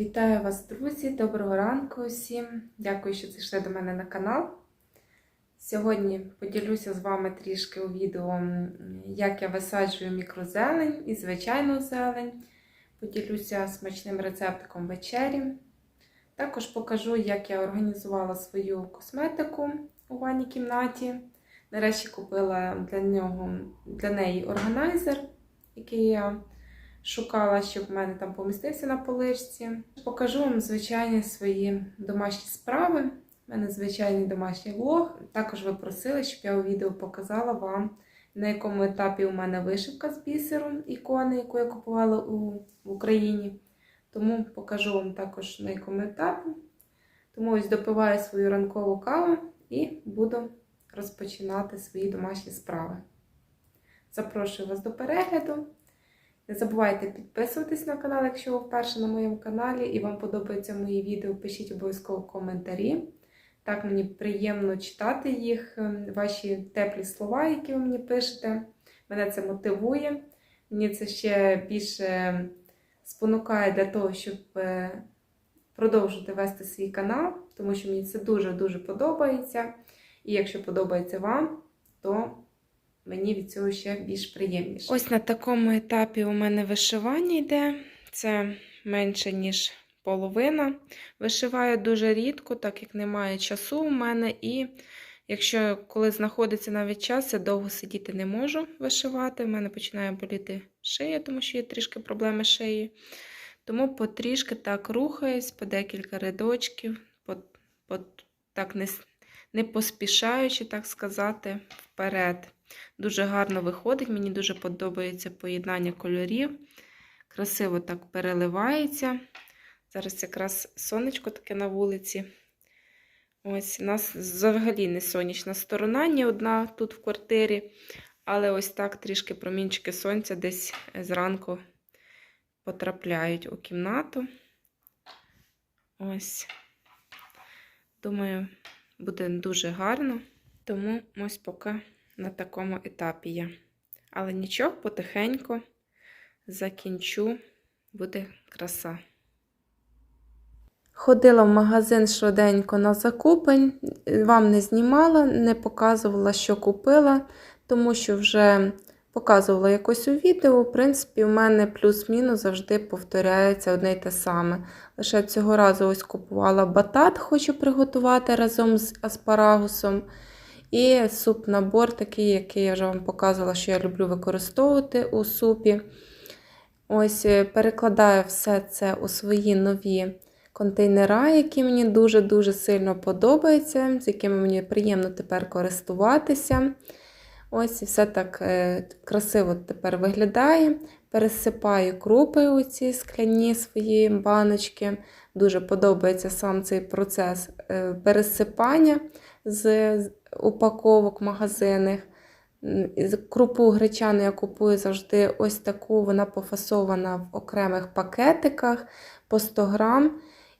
Вітаю вас, друзі! Доброго ранку усім! Дякую, що зайшли до мене на канал. Сьогодні поділюся з вами трішки у відео, як я висаджую мікрозелень і звичайну зелень. Поділюся смачним рецептиком вечері. Також покажу, як я організувала свою косметику у ванній кімнаті. Нарешті купила для, нього, для неї органайзер, який я шукала, щоб в мене там помістився на поличці. Покажу вам звичайні свої домашні справи. У мене звичайний домашній влог. Також ви просили, щоб я у відео показала вам, на якому етапі у мене вишивка з бісеру ікони, яку я купувала у, в Україні. Тому покажу вам також на якому етапі. Тому ось допиваю свою ранкову каву і буду розпочинати свої домашні справи. Запрошую вас до перегляду. Не забувайте підписуватись на канал, якщо ви вперше на моєму каналі і вам подобаються мої відео, пишіть обов'язково коментарі. Так мені приємно читати їх, ем, ваші теплі слова, які ви мені пишете. Мене це мотивує. Мені це ще більше спонукає для того, щоб е, продовжити вести свій канал, тому що мені це дуже-дуже подобається. І якщо подобається вам, то мені від цього ще більш приємніше. Ось на такому етапі у мене вишивання йде. Це менше, ніж половина. Вишиваю дуже рідко, так як немає часу у мене. І якщо коли знаходиться навіть час, я довго сидіти не можу вишивати. У мене починає боліти шия, тому що є трішки проблеми шиєю. Тому потрішки так рухаюсь, по декілька рядочків, по, по, так не, не поспішаючи, так сказати, вперед. Дуже гарно виходить, мені дуже подобається поєднання кольорів. Красиво так переливається. Зараз якраз сонечко таке на вулиці. Ось у нас взагалі не сонячна сторона, ні одна тут в квартирі. Але ось так трішки промінчики сонця десь зранку потрапляють у кімнату. Ось. Думаю, буде дуже гарно. Тому ось поки на такому етапі я. Але нічого, потихеньку закінчу, буде краса. Ходила в магазин швиденько на закупень, вам не знімала, не показувала, що купила, тому що вже показувала якось у відео. В принципі, у мене плюс-мінус завжди повторяється одне й те саме. Лише цього разу ось купувала батат, хочу приготувати разом з аспарагусом. І суп-набор такий, який я вже вам показувала, що я люблю використовувати у супі. Ось перекладаю все це у свої нові контейнера, які мені дуже-дуже сильно подобаються, з якими мені приємно тепер користуватися. Ось і все так е, красиво тепер виглядає. Пересипаю крупи у ці скляні свої баночки. Дуже подобається сам цей процес е, пересипання з упаковок магазинних. Крупу гречану я купую завжди ось таку, вона пофасована в окремих пакетиках по 100 грам.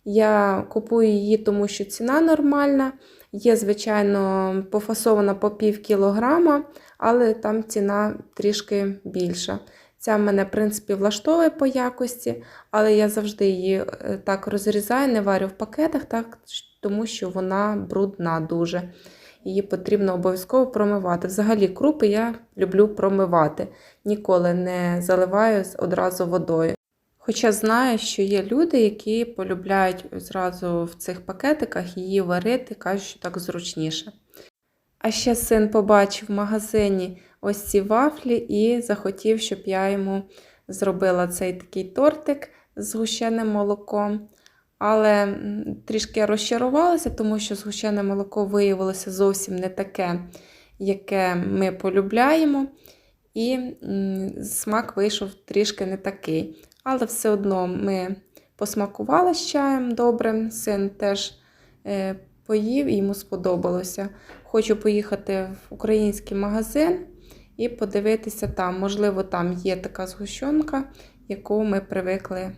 Я купую її, тому що ціна нормальна. Є, звичайно, пофасована по пів кілограма, але там ціна трішки більша. Ця мене, в принципі, влаштовує по якості, але я завжди її так розрізаю, не варю в пакетах, так, тому що вона брудна дуже. Її потрібно обов'язково промивати. Взагалі, крупи я люблю промивати. Ніколи не заливаю одразу водою. Хоча знаю, що є люди, які полюбляють зразу в цих пакетиках її варити, кажуть, що так зручніше. А ще син побачив в магазині ось ці вафлі і захотів, щоб я йому зробила цей такий тортик з згущеним молоком. Але трішки розчарувалася, тому що згущене молоко виявилося зовсім не таке, яке ми полюбляємо. І смак вийшов трішки не такий. Але все одно ми посмакували з чаєм добре. Син теж е, поїв і йому сподобалося. Хочу поїхати в український магазин і подивитися там. Можливо, там є така згущенка, яку ми привикли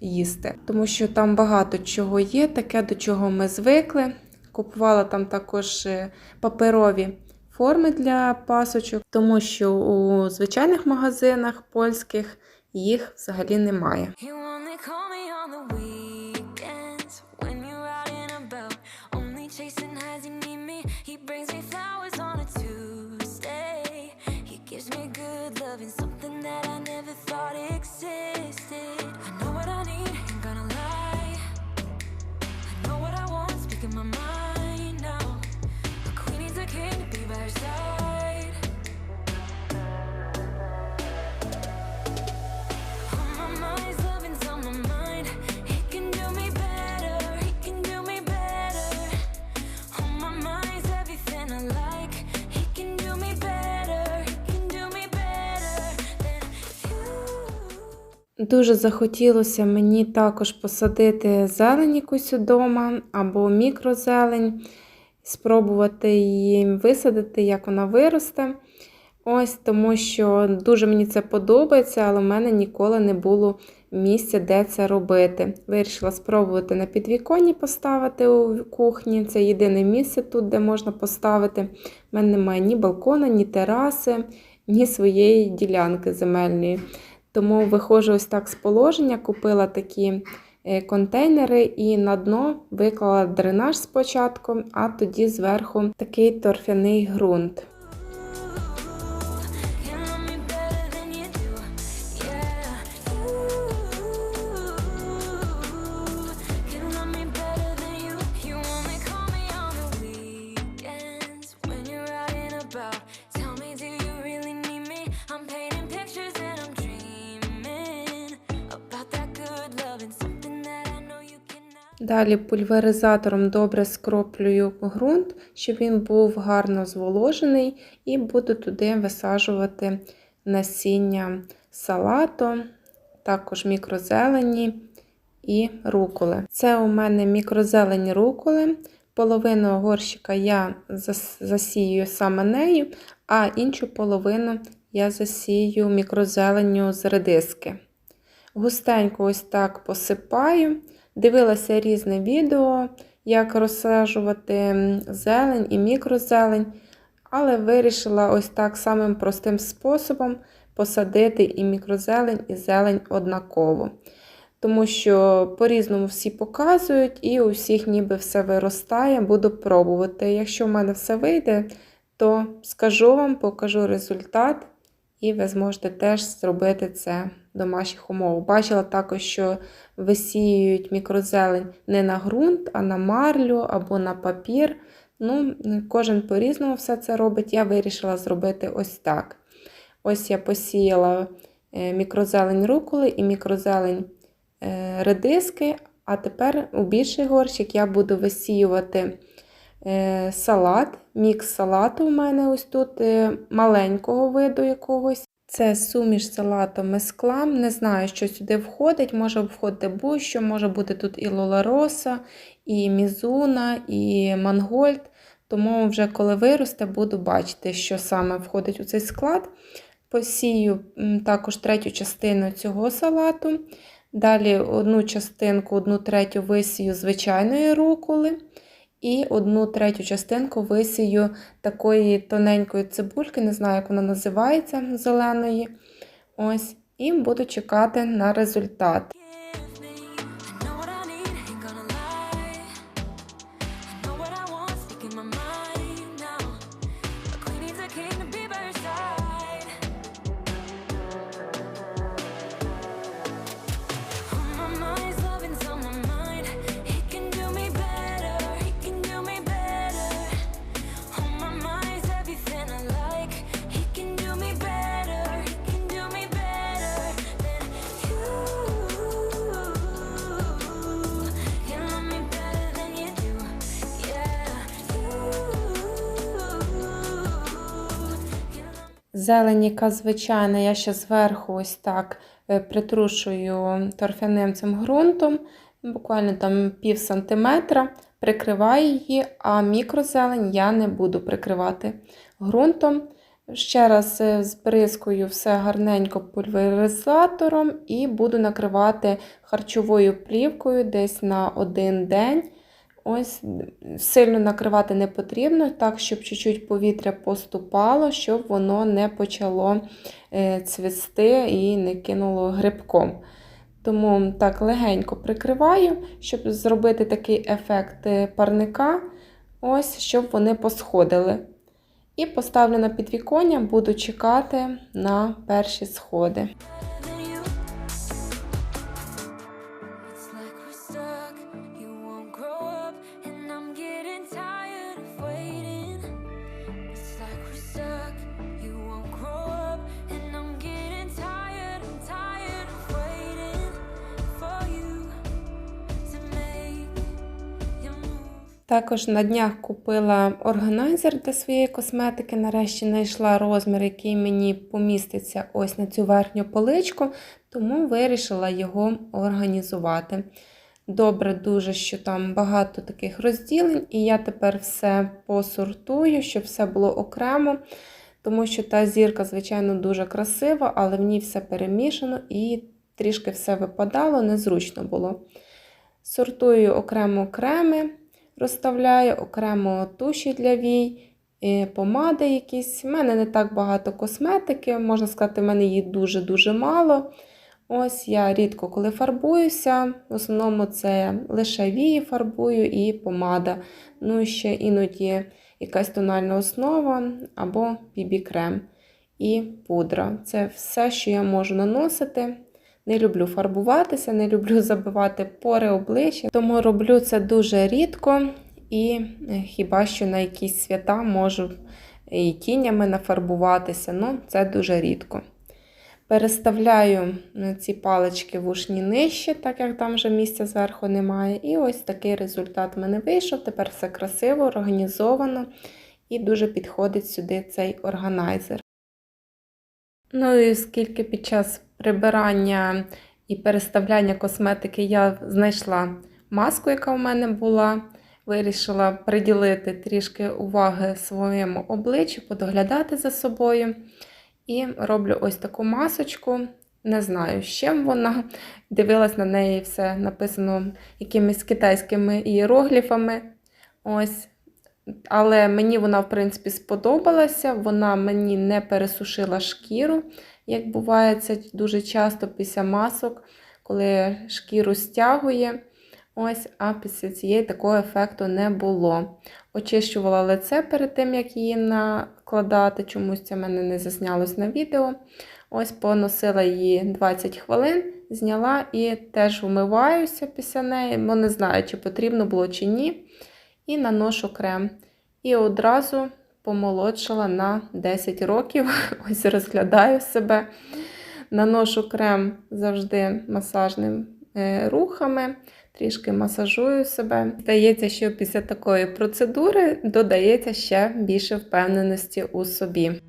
їсти. Тому що там багато чого є, таке, до чого ми звикли. Купувала там також е, паперові форми для пасочок, тому що у звичайних магазинах польських їх взагалі немає. Дуже захотілося мені також посадити зелень якусь удома або мікрозелень, спробувати її висадити, як вона виросте. Ось тому що дуже мені це подобається, але в мене ніколи не було місця, де це робити. Вирішила спробувати на підвіконні поставити у кухні. Це єдине місце тут, де можна поставити. У мене немає ні балкона, ні тераси, ні своєї ділянки земельної. Тому виходжу ось так з положення, купила такі е, контейнери і на дно виклала дренаж спочатку, а тоді зверху такий торфяний ґрунт. Далі пульверизатором добре скроплюю ґрунт, щоб він був гарно зволожений, і буду туди висаджувати насіння салату, також мікрозелені і руколи. Це у мене мікрозелені руколи. Половину горщика я засію саме нею, а іншу половину я засію мікрозеленню з редиски. Густенько ось так посипаю. Дивилася різне відео, як розсаджувати зелень і мікрозелень, але вирішила ось так самим простим способом посадити і мікрозелень, і зелень однаково. Тому що по-різному всі показують, і у всіх ніби все виростає, буду пробувати. Якщо в мене все вийде, то скажу вам, покажу результат, і ви зможете теж зробити це домашніх умовах. Бачила також, що висіюють мікрозелень не на ґрунт, а на марлю або на папір. Ну, Кожен по-різному все це робить. Я вирішила зробити ось так. Ось я посіяла е, мікрозелень руколи і мікрозелень е, редиски, а тепер у більший горщик я буду висіювати е, салат, мікс салату у мене ось тут маленького виду якогось. Це суміш салатом із склам. Не знаю, що сюди входить. Може входити будь-що, може бути тут і лолароса, і мізуна, і мангольд. Тому вже коли виросте, буду бачити, що саме входить у цей склад. Посію також третю частину цього салату. Далі одну частинку, одну третю висію звичайної руколи. І одну третю частинку висію такої тоненької цибульки, не знаю, як вона називається, зеленої. Ось. І буду чекати на результат. Зелень, яка звичайна, я ще зверху ось так е, притрушую торфяним цим ґрунтом, буквально там пів сантиметра, прикриваю її, а мікрозелень я не буду прикривати ґрунтом. Ще раз е, збризкую все гарненько пульверизатором і буду накривати харчовою плівкою десь на один день. Ось сильно накривати не потрібно, так, щоб чуть-чуть повітря поступало, щоб воно не почало е, цвісти і не кинуло грибком. Тому так легенько прикриваю, щоб зробити такий ефект е, парника, ось, щоб вони посходили. І поставлю на підвіконня, буду чекати на перші сходи. Також на днях купила органайзер для своєї косметики. Нарешті знайшла розмір, який мені поміститься ось на цю верхню поличку, тому вирішила його організувати. Добре, дуже, що там багато таких розділень, і я тепер все посортую, щоб все було окремо. Тому що та зірка, звичайно, дуже красива, але в ній все перемішано і трішки все випадало, незручно було. Сортую окремо креми, розставляю, окремо туші для вій, е, помади якісь. У мене не так багато косметики, можна сказати, в мене її дуже-дуже мало. Ось я рідко коли фарбуюся. В основному це лише вії фарбую і помада. Ну і ще іноді якась тональна основа або бібі-крем і пудра. Це все, що я можу наносити. Не люблю фарбуватися, не люблю забивати пори обличчя, тому роблю це дуже рідко і е, хіба що на якісь свята можу і тінями нафарбуватися, ну це дуже рідко. Переставляю е, ці палички в ушні нижче, так як там вже місця зверху немає. І ось такий результат в мене вийшов. Тепер все красиво, організовано і дуже підходить сюди цей органайзер. Ну і оскільки під час прибирання і переставляння косметики я знайшла маску, яка в мене була, вирішила приділити трішки уваги своєму обличчю, подоглядати за собою. І роблю ось таку масочку. Не знаю, з чим вона. Дивилась на неї все написано якимись китайськими ієрогліфами. Ось. Але мені вона, в принципі, сподобалася. Вона мені не пересушила шкіру, як буває це дуже часто після масок, коли шкіру стягує. Ось, а після цієї такого ефекту не було. Очищувала лице перед тим, як її накладати. Чомусь це в мене не заснялось на відео. Ось поносила її 20 хвилин, зняла і теж вмиваюся після неї, бо не знаю, чи потрібно було чи ні. І наношу крем. І одразу помолодшала на 10 років. Ось розглядаю себе. Наношу крем завжди масажним е, рухами, трішки масажую себе. Здається, що після такої процедури додається ще більше впевненості у собі.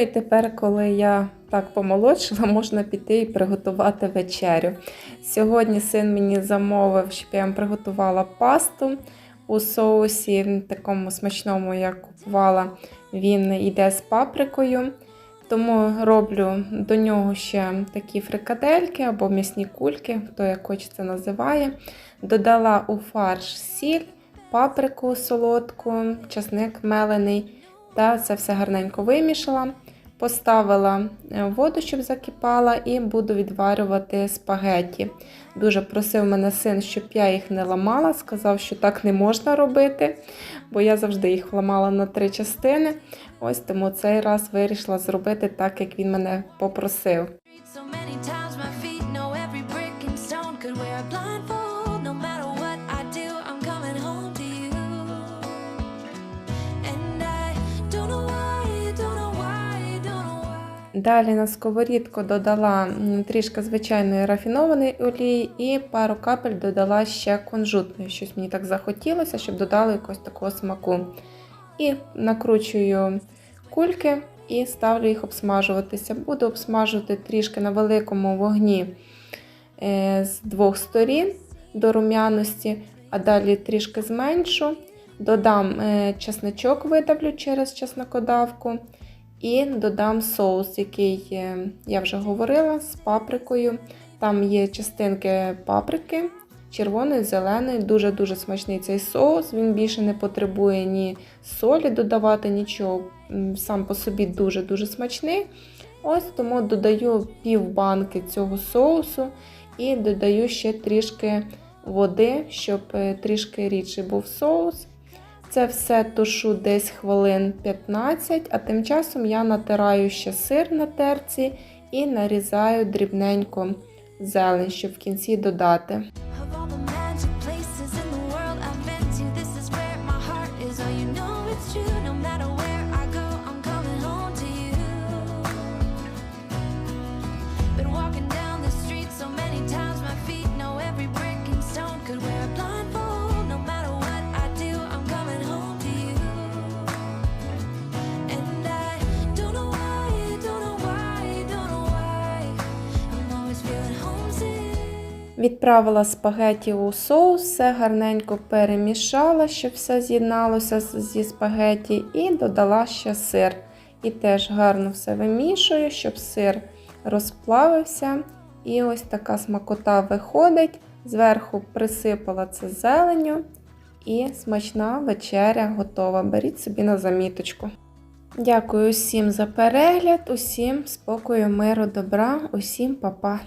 І тепер, коли я так помолодшила, можна піти і приготувати вечерю. Сьогодні син мені замовив, щоб я їм приготувала пасту у соусі, такому смачному, як купувала, він йде з паприкою. Тому роблю до нього ще такі фрикадельки або м'ясні кульки, хто як хоче це називає. Додала у фарш сіль, паприку солодку, часник мелений та це все гарненько вимішала. Поставила е, воду, щоб закипала, і буду відварювати спагетті. Дуже просив мене син, щоб я їх не ламала. Сказав, що так не можна робити, бо я завжди їх ламала на три частини. Ось тому цей раз вирішила зробити так, як він мене попросив. Далі на сковорідку додала трішки звичайної рафінованої олії і пару капель додала ще кунжутної. Щось мені так захотілося, щоб додали якогось такого смаку. І накручую кульки і ставлю їх обсмажуватися. Буду обсмажувати трішки на великому вогні е, з двох сторін до рум'яності, а далі трішки зменшу. Додам е, чесничок, видавлю через чеснокодавку. І додам соус, який е, я вже говорила з паприкою. Там є частинки паприки, червоної, зеленої. Дуже-дуже смачний цей соус. Він більше не потребує ні солі додавати, нічого. Сам по собі дуже-дуже смачний. Ось тому додаю пів банки цього соусу і додаю ще трішки води, щоб е, трішки рідший був соус. Це все тушу десь хвилин 15, а тим часом я натираю ще сир на терці і нарізаю дрібненько зелень, щоб в кінці додати. Відправила спагеті у соус, все гарненько перемішала, щоб все з'єдналося зі спагеті, і додала ще сир. І теж гарно все вимішую, щоб сир розплавився. І ось така смакота виходить. Зверху присипала це зеленню. І смачна вечеря готова. Беріть собі на заміточку. Дякую усім за перегляд, усім спокою, миру, добра, усім па-па.